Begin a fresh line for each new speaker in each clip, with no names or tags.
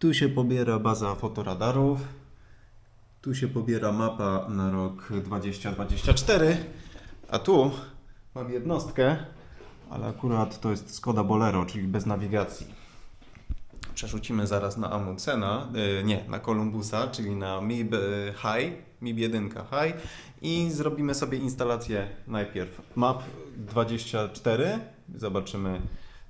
Tu się pobiera baza fotoradarów. Tu się pobiera mapa na rok 2024. A tu mam jednostkę, ale akurat to jest Skoda Bolero, czyli bez nawigacji. Przerzucimy zaraz na Amucena, y, nie, na Columbusa, czyli na MIB y, High, MIB 1 High i zrobimy sobie instalację najpierw map 24. Zobaczymy,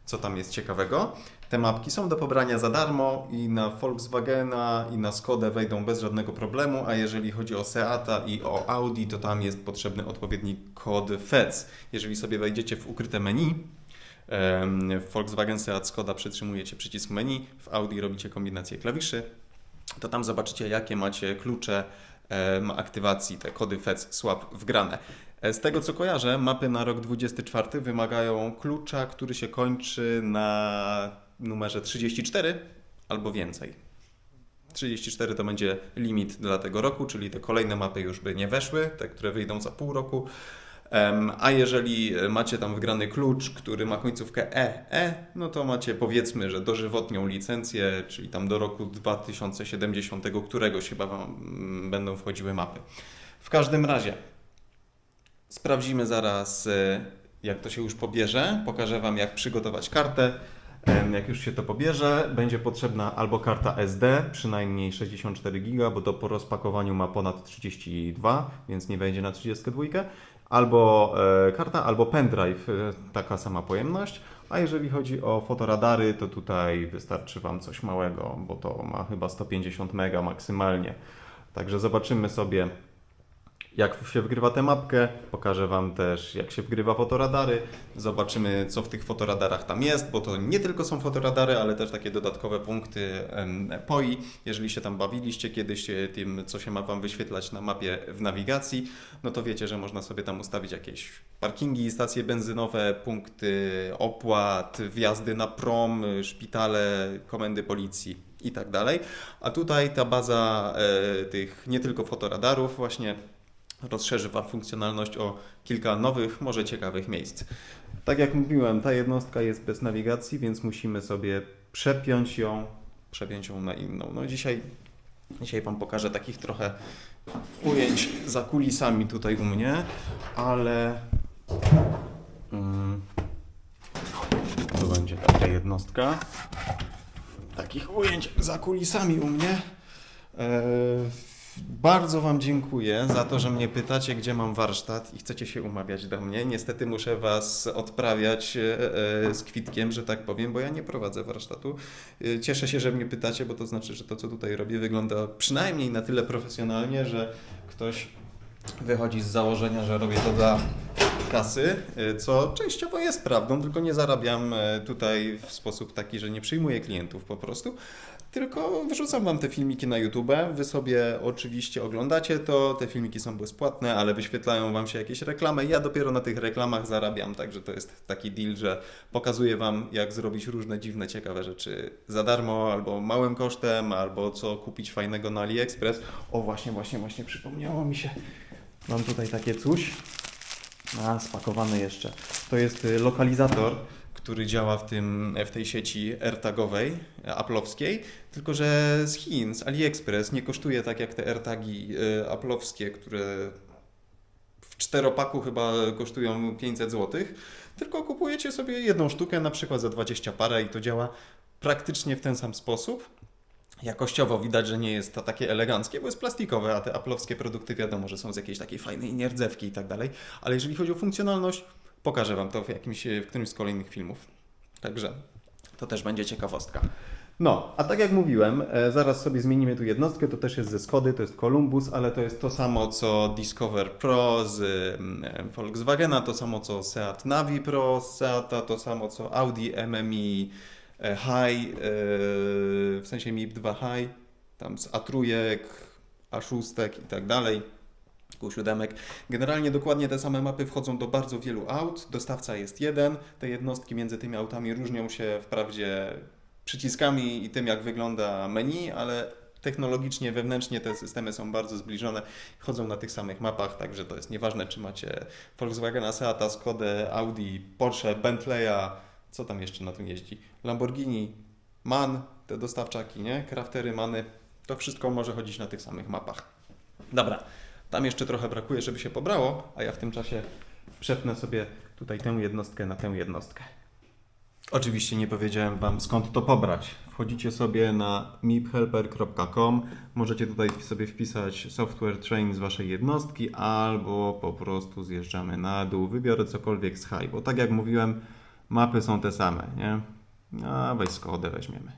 co tam jest ciekawego. Te mapki są do pobrania za darmo i na Volkswagena i na Skodę wejdą bez żadnego problemu, a jeżeli chodzi o Seata i o Audi, to tam jest potrzebny odpowiedni kod FEC. Jeżeli sobie wejdziecie w ukryte menu, w Volkswagen, Seat, Skoda przytrzymujecie przycisk menu, w Audi robicie kombinację klawiszy, to tam zobaczycie, jakie macie klucze aktywacji, te kody FEC swap wgrane. E, Z tego co kojarzę, mapy na rok 24 wymagają klucza, który się kończy na numerze 34 albo więcej. 34 to będzie limit dla tego roku, czyli te kolejne mapy już by nie weszły, te, które wyjdą za pół roku. A jeżeli macie tam wgrany klucz, który ma końcówkę E, E, no to macie powiedzmy, że dożywotnią licencję, czyli tam do roku 2070 któregoś chyba wam mm, będą wchodziły mapy. W każdym razie sprawdzimy zaraz, e, jak to się już pobierze. Pokażę Wam, jak przygotować kartę. Jak już się to pobierze, będzie potrzebna albo karta SD, przynajmniej 64 GB, bo to po rozpakowaniu ma ponad 32, więc nie wejdzie na 32, albo e, karta, albo pendrive, e, taka sama pojemność. A jeżeli chodzi o fotoradary, to tutaj wystarczy Wam coś małego, bo to ma chyba 150 MB maksymalnie. Także zobaczymy sobie, jak się wgrywa tę mapkę. Pokażę Wam też, jak się wgrywa fotoradary. Zobaczymy, co w tych fotoradarach tam jest, bo to nie tylko są fotoradary, ale też takie dodatkowe punkty em, POI. Jeżeli się tam bawiliście kiedyś e, tym, co się ma Wam wyświetlać na mapie w nawigacji, no to wiecie, że można sobie tam ustawić jakieś parkingi, stacje benzynowe, punkty opłat, wjazdy na prom, szpitale, komendy policji i tak dalej. A tutaj ta baza e, tych nie tylko fotoradarów właśnie rozszerzy Wam funkcjonalność o kilka nowych, może ciekawych miejsc. Tak jak mówiłem, ta jednostka jest bez nawigacji, więc musimy sobie przepiąć ją, przepiąć ją na inną. No dzisiaj, dzisiaj Wam pokażę takich trochę ujęć za kulisami tutaj u mnie, ale mm, to będzie taka jednostka. Takich ujęć za kulisami u mnie. E, Bardzo Wam dziękuję za to, że mnie pytacie, gdzie mam warsztat i chcecie się umawiać do mnie. Niestety muszę Was odprawiać e, e, z kwitkiem, że tak powiem, bo ja nie prowadzę warsztatu. E, Cieszę się, że mnie pytacie, bo to znaczy, że to, co tutaj robię, wygląda przynajmniej na tyle profesjonalnie, że ktoś wychodzi z założenia, że robię to dla kasy, co częściowo jest prawdą, tylko nie zarabiam tutaj w sposób taki, że nie przyjmuję klientów po prostu, tylko wrzucam wam te filmiki na YouTube. Wy sobie oczywiście oglądacie to, te filmiki są bezpłatne, ale wyświetlają wam się jakieś reklamy. Ja dopiero na tych reklamach zarabiam, także to jest taki deal, że pokazuję wam, jak zrobić różne dziwne, ciekawe rzeczy za darmo, albo małym kosztem, albo co kupić fajnego na AliExpress. O, właśnie, właśnie, właśnie przypomniało mi się. Mam tutaj takie coś. A, spakowany jeszcze. To jest y, lokalizator, który działa w, tym, w tej sieci AirTagowej, e, aplowskiej, tylko że z Chin, z AliExpress. Nie kosztuje tak jak te AirTagi y, aplowskie, które w czteropaku chyba kosztują 500 zł, tylko kupujecie sobie jedną sztukę, na przykład za 20 parę i to działa praktycznie w ten sam sposób. Jakościowo widać, że nie jest to takie eleganckie, bo jest plastikowe, a te aplowskie produkty wiadomo, że są z jakiejś takiej fajnej nierdzewki i tak dalej. Ale jeżeli chodzi o funkcjonalność, pokażę Wam to w, jakimś, w którymś z kolejnych filmów. Także to też będzie ciekawostka. No, a tak jak mówiłem, e, zaraz sobie zmienimy tu jednostkę, to też jest ze Skody, to jest Columbus, ale to jest to samo co Discover Pro z mm, Volkswagena, to samo co Seat Navi Pro z Seata, to samo co Audi MMI e, High, e, w sensie MIP 2 High, tam z A3, A6 i tak dalej. Q7. Generalnie dokładnie te same mapy wchodzą do bardzo wielu aut. Dostawca jest jeden. Te jednostki między tymi autami różnią się wprawdzie przyciskami i tym, jak wygląda menu, ale technologicznie, wewnętrznie te systemy są bardzo zbliżone, chodzą na tych samych mapach, także to jest nieważne, czy macie Volkswagena, Seata, Skodę, Audi, Porsche, Bentleya, co tam jeszcze na tym jeździ, Lamborghini, MAN, te dostawczaki, nie? Craftery, many, to wszystko może chodzić na tych samych mapach. Dobra, tam jeszcze trochę brakuje, żeby się pobrało, a ja w tym czasie przepnę sobie tutaj tę jednostkę na tę jednostkę. Oczywiście nie powiedziałem Wam skąd to pobrać. Wchodzicie sobie na miphelper.com, możecie tutaj sobie wpisać software train z Waszej jednostki albo po prostu zjeżdżamy na dół, wybiorę cokolwiek z high, bo tak jak mówiłem, mapy są te same, nie? A weź Skodę weźmiemy.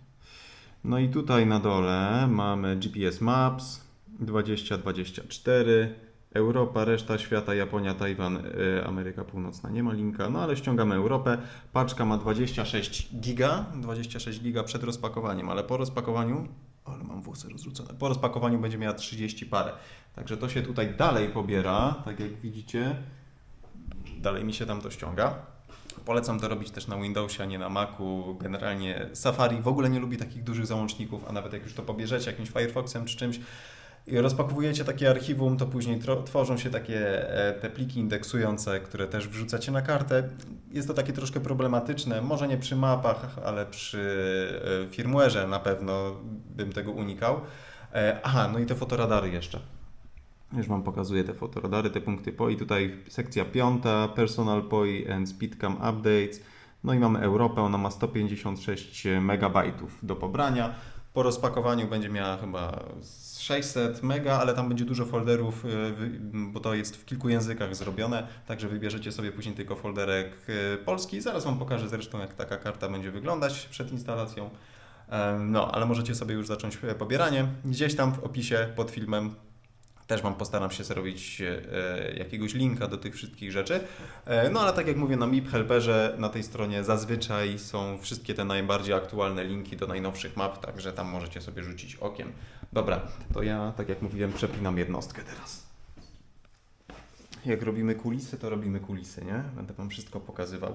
No i tutaj na dole mamy GPS Maps 2024, Europa, reszta świata, Japonia, Tajwan, y, Ameryka Północna. Nie ma linka, no ale ściągamy Europę. Paczka ma 26 giga, 26 giga przed rozpakowaniem, ale po rozpakowaniu, ale mam włosy rozrzucone, po rozpakowaniu będzie miała 30 parę. Także to się tutaj dalej pobiera, tak jak widzicie. Dalej mi się tam to ściąga. Polecam to robić też na Windowsie, a nie na Macu. Generalnie Safari w ogóle nie lubi takich dużych załączników, a nawet jak już to pobierzecie jakimś Firefoxem czy czymś rozpakowujecie takie archiwum, to później tworzą się takie e, te pliki indeksujące, które też wrzucacie na kartę. Jest to takie troszkę problematyczne, może nie przy mapach, ale przy e, firmware'ze na pewno bym tego unikał. E, Aha, no i te fotoradary jeszcze. Już Wam pokazuję te fotoradary, te punkty POI. Tutaj sekcja piąta, Personal POI and Speedcam Updates. No i mamy Europę, ona ma 156 MB do pobrania. Po rozpakowaniu będzie miała chyba z 600 mega, ale tam będzie dużo folderów, wy- bo to jest w kilku językach zrobione, także wybierzecie sobie później tylko folderek y, polski. Zaraz Wam pokażę zresztą, jak taka karta będzie wyglądać przed instalacją. No, ale możecie sobie już zacząć e, pobieranie. Gdzieś tam w opisie pod filmem też Wam postaram się zrobić e, jakiegoś linka do tych wszystkich rzeczy. E, no ale tak jak mówię, na MIP Helperze na tej stronie zazwyczaj są wszystkie te najbardziej aktualne linki do najnowszych map, także tam możecie sobie rzucić okiem. Dobra, to ja, tak jak mówiłem, przepinam jednostkę teraz. Jak robimy kulisy, to robimy kulisy, nie? Będę Wam wszystko pokazywał.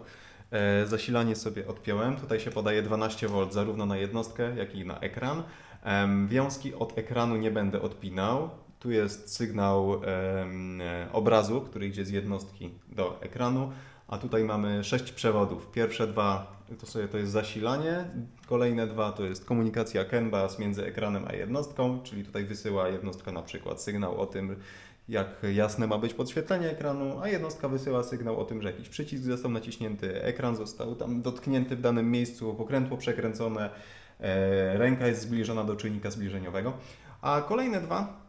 E, zasilanie sobie odpiąłem. Tutaj się podaje 12V zarówno na jednostkę, jak i na ekran. Wiązki od ekranu nie będę odpinał. Tu jest sygnał obrazu, który idzie z jednostki do ekranu, a tutaj mamy sześć przewodów. Pierwsze dwa to, sobie, to jest zasilanie, kolejne dwa to jest komunikacja CAN między ekranem a jednostką, czyli tutaj wysyła jednostka na przykład sygnał o tym, jak jasne ma być podświetlenie ekranu, a jednostka wysyła sygnał o tym, że jakiś przycisk został naciśnięty, ekran został tam dotknięty w danym miejscu, pokrętło przekręcone, e, ręka jest zbliżona do czujnika zbliżeniowego. A kolejne dwa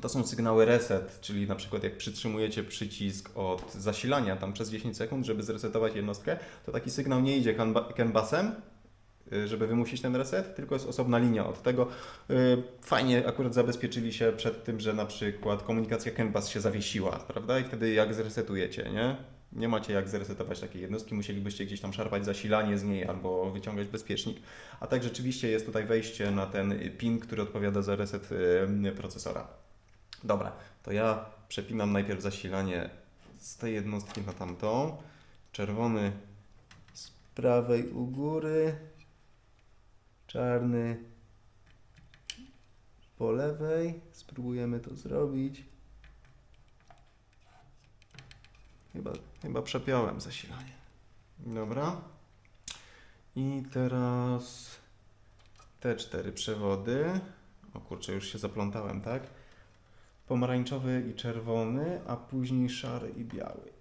to są sygnały reset, czyli na przykład jak przytrzymujecie przycisk od zasilania tam przez 10 sekund, żeby zresetować jednostkę, to taki sygnał nie idzie canbusem, y, żeby wymusić ten reset, tylko jest osobna linia od tego. Y, Fajnie akurat zabezpieczyli się przed tym, że na przykład komunikacja CAN bus się zawiesiła, prawda? I wtedy jak zresetujecie, nie? Nie macie jak zresetować takiej jednostki, musielibyście gdzieś tam szarpać zasilanie z niej albo wyciągać bezpiecznik. A tak rzeczywiście jest tutaj wejście na ten pin, który odpowiada za reset y, procesora. Dobra, to ja przepinam najpierw zasilanie z tej jednostki na tamtą. Czerwony z prawej u góry, czarny po lewej. Spróbujemy to zrobić. Chyba, chyba przepiąłem zasilanie. Dobra. I teraz te cztery przewody. O kurczę, już się zaplątałem, tak? Pomarańczowy i czerwony, a później szary i biały.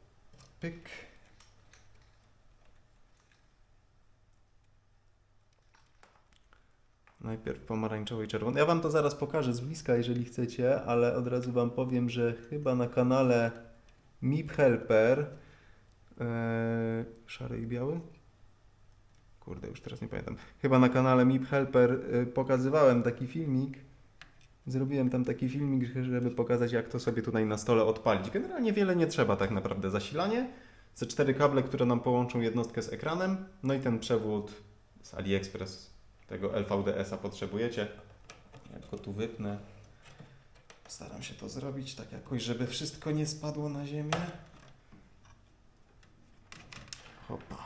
Pyk. Najpierw pomarańczowy i czerwony. Ja Wam to zaraz pokażę z bliska, jeżeli chcecie, ale od razu Wam powiem, że chyba na kanale MIP Helper e, szary i biały? Kurde, już teraz nie pamiętam. Chyba na kanale MIP Helper e, pokazywałem taki filmik, Zrobiłem tam taki filmik, żeby pokazać, jak to sobie tutaj na stole odpalić. Generalnie wiele nie trzeba tak naprawdę. Zasilanie, ze cztery kable, które nam połączą jednostkę z ekranem, no i ten przewód z AliExpress, tego LVDS-a potrzebujecie. Jak go tu wypnę, staram się to zrobić tak jakoś, żeby wszystko nie spadło na ziemię. Hopa.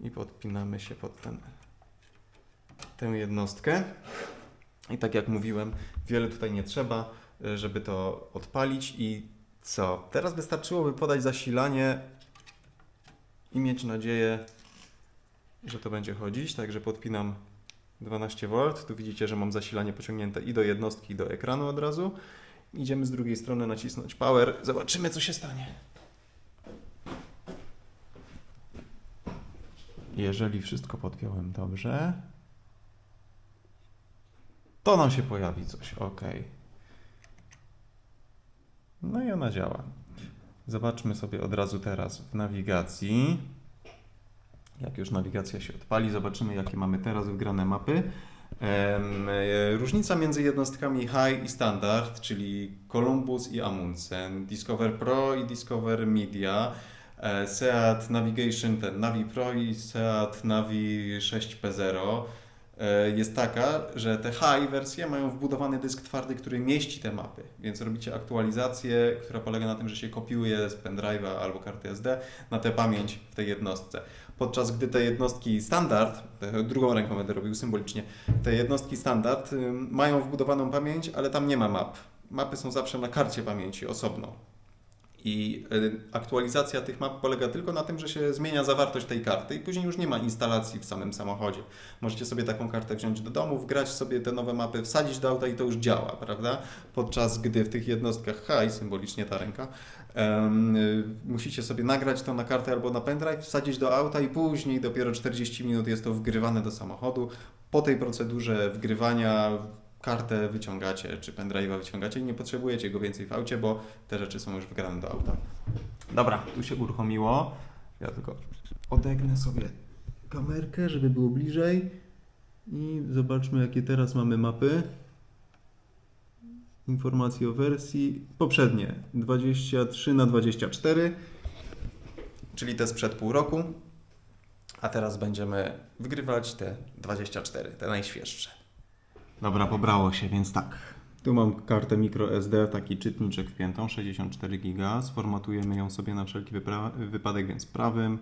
I podpinamy się pod ten, tę jednostkę. I tak jak mówiłem, wiele tutaj nie trzeba, y, żeby to odpalić. I co? Teraz wystarczyłoby podać zasilanie i mieć nadzieję, że to będzie chodzić, także podpinam 12V. Tu widzicie, że mam zasilanie pociągnięte i do jednostki, i do ekranu od razu. Idziemy z drugiej strony nacisnąć power. Zobaczymy, co się stanie. Jeżeli wszystko podpiąłem dobrze, to nam się pojawi coś. OK. No i ona działa. Zobaczmy sobie od razu teraz w nawigacji. Jak już nawigacja się odpali, zobaczymy, jakie mamy teraz wgrane mapy. E, Różnica między jednostkami High i Standard, czyli Columbus i Amundsen, Discover Pro i Discover Media, e, Seat Navigation, ten Navi Pro i Seat Navi 6P0 e, jest taka, że te high wersje mają wbudowany dysk twardy, który mieści te mapy, więc robicie aktualizację, która polega na tym, że się kopiuje z pendrive'a albo karty SD na tę pamięć w tej jednostce. Podczas gdy te jednostki standard, drugą ręką będę robił symbolicznie, te jednostki standard mają wbudowaną pamięć, ale tam nie ma map. Mapy są zawsze na karcie pamięci osobno. I y, aktualizacja tych map polega tylko na tym, że się zmienia zawartość tej karty i później już nie ma instalacji w samym samochodzie. Możecie sobie taką kartę wziąć do domu, wgrać sobie te nowe mapy, wsadzić do auta i to już działa, prawda? Podczas gdy w tych jednostkach high, symbolicznie ta ręka, y, musicie sobie nagrać to na kartę albo na pendrive, wsadzić do auta i później dopiero 40 minut jest to wgrywane do samochodu. Po tej procedurze wgrywania kartę wyciągacie, czy pendrive'a wyciągacie i nie potrzebujecie go więcej w aucie, bo te rzeczy są już wgrane do auta. Dobra, tu się uruchomiło. Ja tylko odegnę sobie kamerkę, żeby było bliżej. I zobaczmy, jakie teraz mamy mapy. Informacje o wersji poprzednie 23 na 24, czyli te sprzed pół roku. A teraz będziemy wygrywać te 24, te najświeższe. Dobra, pobrało się, więc tak. Tu mam kartę microSD, taki czytniczek wpiętą, 64 GB. Sformatujemy ją sobie na wszelki wypadek, więc prawym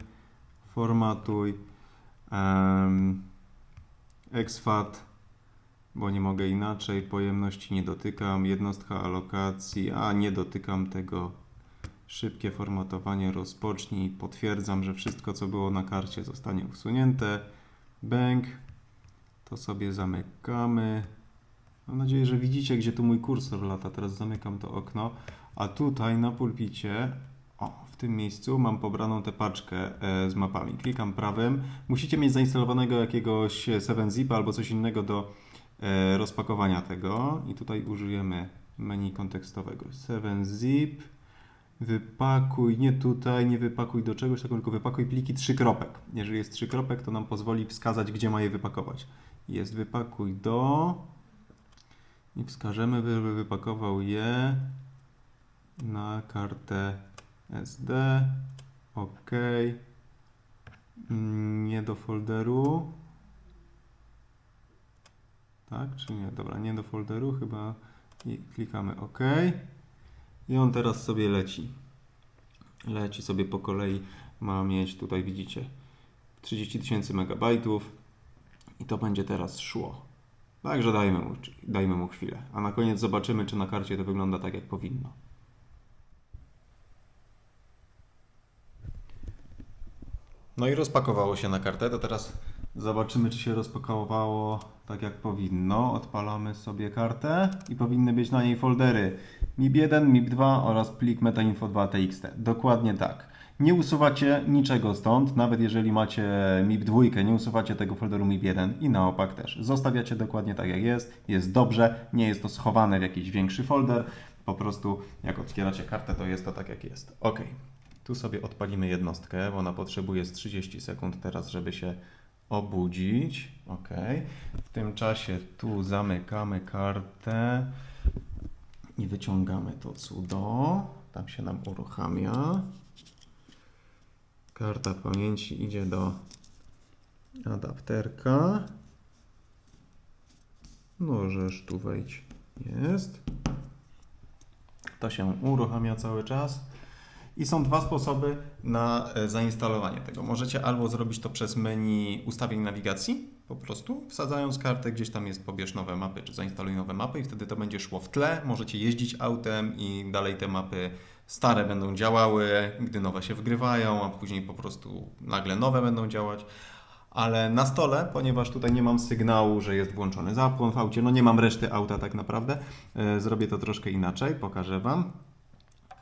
formatuj. Um, exFAT, bo nie mogę inaczej. Pojemności nie dotykam. Jednostka alokacji, a nie dotykam tego. Szybkie formatowanie rozpocznij. Potwierdzam, że wszystko, co było na karcie, zostanie usunięte. Bęk. To sobie zamykamy. Mam nadzieję, że widzicie, gdzie tu mój kursor lata. Teraz zamykam to okno. A tutaj na pulpicie, o, w tym miejscu mam pobraną tę paczkę e, z mapami. Klikam prawym. Musicie mieć zainstalowanego jakiegoś 7-zipa albo coś innego do e, rozpakowania tego. I tutaj użyjemy menu kontekstowego. 7-zip. Wypakuj, nie tutaj, nie wypakuj do czegoś, tylko wypakuj pliki trzy kropek. Jeżeli jest trzy kropek, to nam pozwoli wskazać, gdzie ma je wypakować. Jest wypakuj do i wskażemy, żeby wypakował je na kartę SD. OK. Nie do folderu. Tak, czy nie? Dobra, nie do folderu chyba. I klikamy OK. I on teraz sobie leci. Leci sobie po kolei. Ma mieć, tutaj widzicie, 30 tysięcy megabajtów. I to będzie teraz szło. Także dajmy mu, dajmy mu chwilę. A na koniec zobaczymy, czy na karcie to wygląda tak, jak powinno. No i rozpakowało się na kartę. To teraz zobaczymy, czy się rozpakowało tak, jak powinno. Odpalamy sobie kartę i powinny być na niej foldery MIB1, MIB2 oraz plik metainfo2 txt. Dokładnie tak. Nie usuwacie niczego stąd, nawet jeżeli macie MIB2, nie usuwacie tego folderu MIB1 i na opak też. Zostawiacie dokładnie tak jak jest, jest dobrze, nie jest to schowane w jakiś większy folder, po prostu jak otwieracie kartę, to jest to tak jak jest. Ok, tu sobie odpalimy jednostkę, bo ona potrzebuje z 30 sekund teraz, żeby się obudzić. Ok, w tym czasie tu zamykamy kartę i wyciągamy to cudo, tam się nam uruchamia. Karta pamięci idzie do adapterka. Możesz tu wejść. Jest. To się uruchamia cały czas. I są dwa sposoby na e, zainstalowanie tego. Możecie albo zrobić to przez menu ustawień nawigacji, po prostu wsadzając kartę, gdzieś tam jest pobierz nowe mapy, czy zainstaluj nowe mapy i wtedy to będzie szło w tle. Możecie jeździć autem i dalej te mapy stare będą działały, gdy nowe się wgrywają, a później po prostu nagle nowe będą działać. Ale na stole, ponieważ tutaj nie mam sygnału, że jest włączony zapłon w aucie, no nie mam reszty auta tak naprawdę, e, zrobię to troszkę inaczej, pokażę Wam.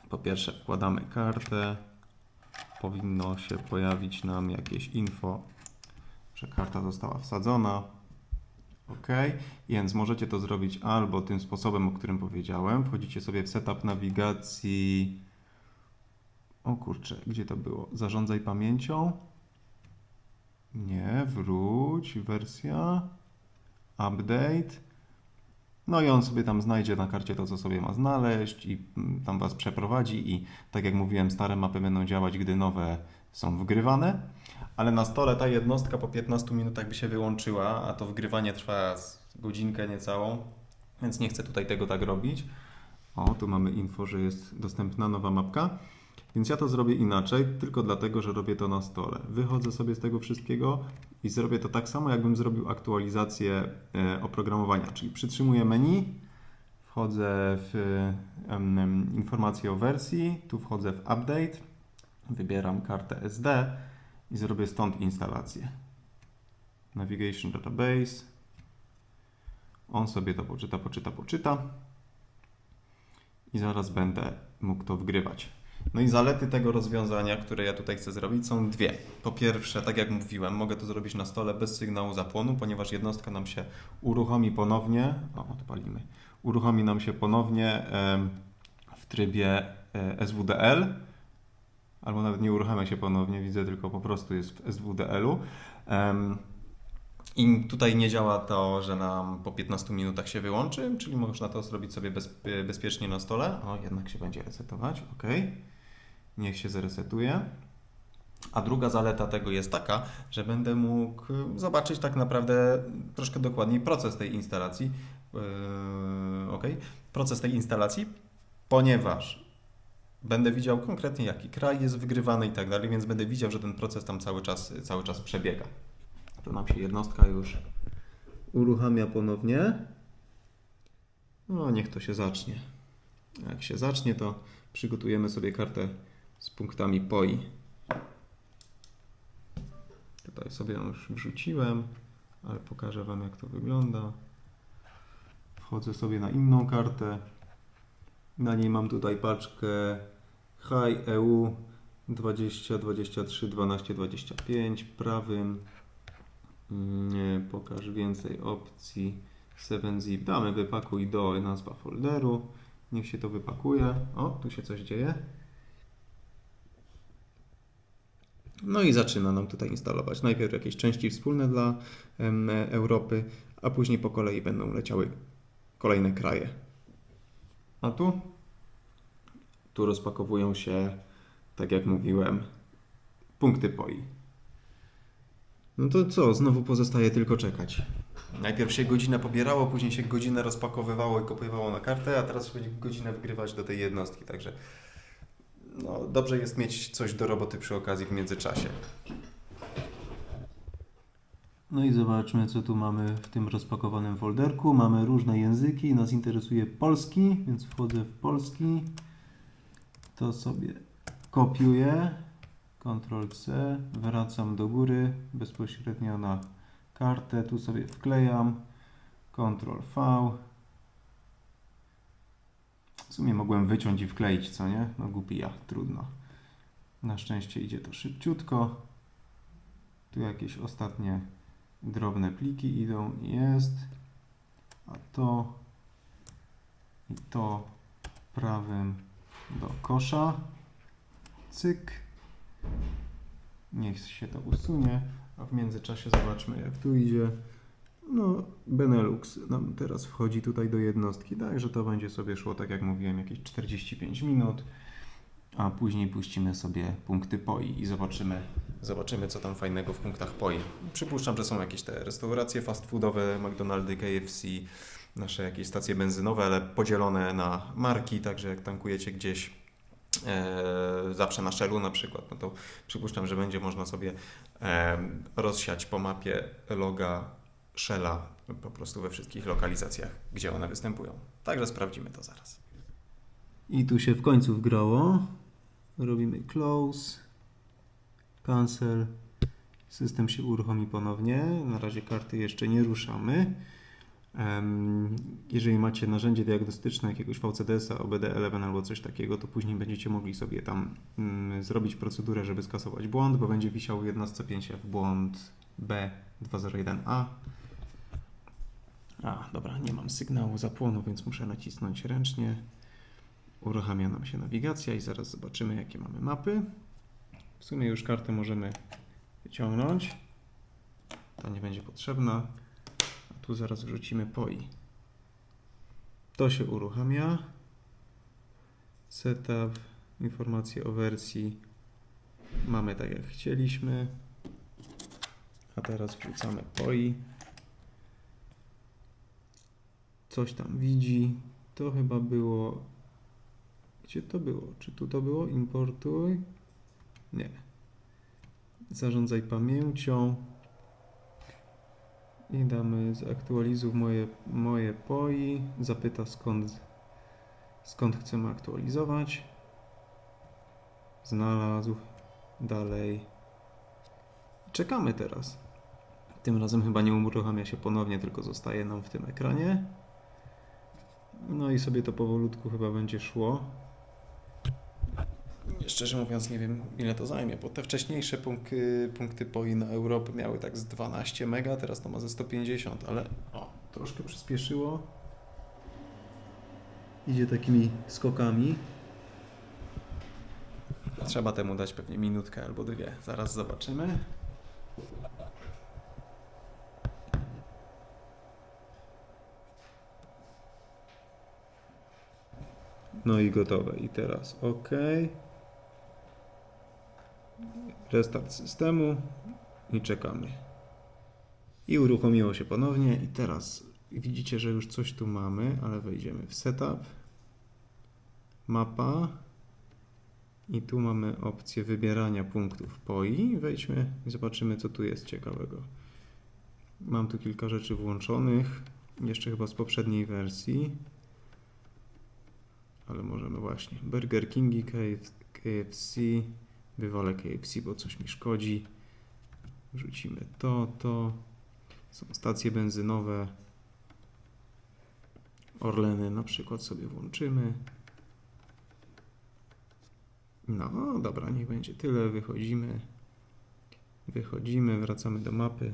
Po pierwsze wkładamy kartę, powinno się pojawić nam jakieś info, że karta została wsadzona. OK, więc możecie to zrobić albo tym sposobem, o którym powiedziałem. Wchodzicie sobie w setup nawigacji. O kurczę, gdzie to było? Zarządzaj pamięcią. Nie, wróć, wersja, update. No i on sobie tam znajdzie na karcie to, co sobie ma znaleźć i mm, tam Was przeprowadzi i tak jak mówiłem, stare mapy będą działać, gdy nowe są wgrywane, ale na stole ta jednostka po 15 minutach by się wyłączyła, a to wgrywanie trwa godzinkę niecałą, więc nie chcę tutaj tego tak robić. O, tu mamy info, że jest dostępna nowa mapka. Więc ja to zrobię inaczej, tylko dlatego, że robię to na stole. Wychodzę sobie z tego wszystkiego i zrobię to tak samo, jakbym zrobił aktualizację e, oprogramowania. Czyli przytrzymuję menu, wchodzę w informację o wersji, tu wchodzę w update, wybieram kartę SD i zrobię stąd instalację. Navigation Database. On sobie to poczyta, poczyta, poczyta. I zaraz będę mógł to wgrywać. No i zalety tego rozwiązania, które ja tutaj chcę zrobić, są dwie. Po pierwsze, tak jak mówiłem, mogę to zrobić na stole bez sygnału zapłonu, ponieważ jednostka nam się uruchomi ponownie. O, odpalimy. Uruchomi nam się ponownie w trybie e, SWDL. Albo nawet nie uruchamia się ponownie, widzę tylko po prostu jest w SWDL-u. Em, I tutaj nie działa to, że nam po 15 minutach się wyłączy, czyli można to zrobić sobie bez, bezpiecznie na stole. O, jednak się będzie resetować, ok. Niech się zresetuje. A druga zaleta tego jest taka, że będę mógł zobaczyć tak naprawdę troszkę dokładniej proces tej instalacji. Yy, ok, proces tej instalacji, ponieważ będę widział konkretnie jaki kraj jest wygrywany i tak dalej, więc będę widział, że ten proces tam cały czas, cały czas przebiega. To nam się jednostka już uruchamia ponownie. No, niech to się zacznie. Jak się zacznie, to przygotujemy sobie kartę z punktami POI. Tutaj sobie ją już wrzuciłem, ale pokażę Wam, jak to wygląda. Wchodzę sobie na inną kartę. Na niej mam tutaj paczkę Hi EU 20, 23, 12, 25 prawym. Nie, pokaż więcej opcji. 7zip. Damy wypakuj do nazwa folderu. Niech się to wypakuje. O, tu się coś dzieje. No i zaczyna nam tutaj instalować. Najpierw jakieś części wspólne dla em, Europy, a później po kolei będą leciały kolejne kraje. A tu? Tu rozpakowują się, tak jak mówiłem, punkty POI. No to co, znowu pozostaje tylko czekać. Najpierw się godzinę pobierało, później się godzinę rozpakowywało i kopiowało na kartę, a teraz będzie godzinę wgrywać do tej jednostki, także no, dobrze jest mieć coś do roboty przy okazji w międzyczasie. No i zobaczmy, co tu mamy w tym rozpakowanym folderku. Mamy różne języki, nas interesuje polski, więc wchodzę w polski. To sobie kopiuję. Ctrl C, wracam do góry bezpośrednio na kartę. Tu sobie wklejam. Ctrl V. W sumie mogłem wyciąć i wkleić, co nie? No głupi ja, trudno. Na szczęście idzie to szybciutko. Tu jakieś ostatnie drobne pliki idą. Jest. A to i to prawym do kosza. Cyk. Niech się to usunie. A w międzyczasie zobaczmy, jak tu idzie. No, Benelux nam teraz wchodzi tutaj do jednostki, także to będzie sobie szło, tak jak mówiłem, jakieś 45 minut, a później puścimy sobie punkty POI i zobaczymy, zobaczymy co tam fajnego w punktach POI. Przypuszczam, że są jakieś te restauracje fast foodowe, McDonaldy, KFC, nasze jakieś stacje benzynowe, ale podzielone na marki, także jak tankujecie gdzieś e, zawsze na Shellu na przykład, no to przypuszczam, że będzie można sobie e, rozsiać po mapie loga Shella po prostu we wszystkich lokalizacjach, gdzie one występują. Także sprawdzimy to zaraz. I tu się w końcu wgrało. Robimy close, cancel, System się uruchomi ponownie. Na razie karty jeszcze nie ruszamy. Jeżeli macie narzędzie diagnostyczne jakiegoś VCDS-a, OBD11 albo coś takiego, to później będziecie mogli sobie tam mm, zrobić procedurę, żeby skasować błąd, bo będzie wisiał w jednostce 5F błąd B201A. A, dobra, nie mam sygnału zapłonu, więc muszę nacisnąć ręcznie. Uruchamia nam się nawigacja i zaraz zobaczymy, jakie mamy mapy. W sumie już kartę możemy wyciągnąć. Ta nie będzie potrzebna. Tu zaraz wrzucimy POI. To się uruchamia. Setup, informacje o wersji mamy tak jak chcieliśmy. A teraz wrzucamy POI. Coś tam widzi. To chyba było. Gdzie to było? Czy tu to było? Importuj. Nie. Zarządzaj pamięcią. I damy zaktualizuj moje, moje POI. Zapyta skąd, skąd chcemy aktualizować. Znalazł. Dalej. Czekamy teraz. Tym razem chyba nie uruchamia się ponownie, tylko zostaje nam w tym ekranie. No i sobie to powolutku chyba będzie szło. Szczerze mówiąc, nie wiem ile to zajmie, bo te wcześniejsze punkty, punkty POI na Europę miały tak z 12 mega, teraz to ma ze 150, ale o, troszkę przyspieszyło. Idzie takimi skokami. Trzeba temu dać pewnie minutkę albo dwie. Zaraz zobaczymy. No i gotowe. I teraz OK. Restart systemu i czekamy. I uruchomiło się ponownie. I teraz widzicie, że już coś tu mamy, ale wejdziemy w setup. Mapa. I tu mamy opcję wybierania punktów POI. Wejdźmy i zobaczymy, co tu jest ciekawego. Mam tu kilka rzeczy włączonych. Jeszcze chyba z poprzedniej wersji. Ale możemy właśnie. Burger Kingi, KF KFC. Wywalę KFC, bo coś mi szkodzi. Wrzucimy to, to. Są stacje benzynowe. Orleny na przykład sobie włączymy. No, dobra, niech będzie tyle. Wychodzimy. Wychodzimy, wracamy do mapy.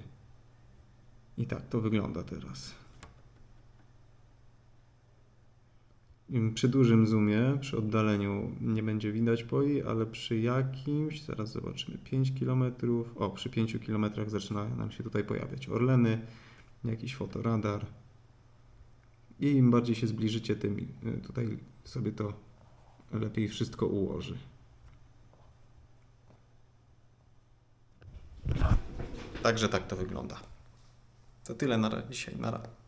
I tak to wygląda teraz. Przy dużym zoomie, przy oddaleniu nie będzie widać poi, ale przy jakimś, zaraz zobaczymy, 5 km, o przy 5 km zaczyna nam się tutaj pojawiać orleny, jakiś fotoradar. I im bardziej się zbliżycie, tym y, tutaj sobie to lepiej wszystko ułoży. Także tak to wygląda. To tyle na dzisiaj. Na ra-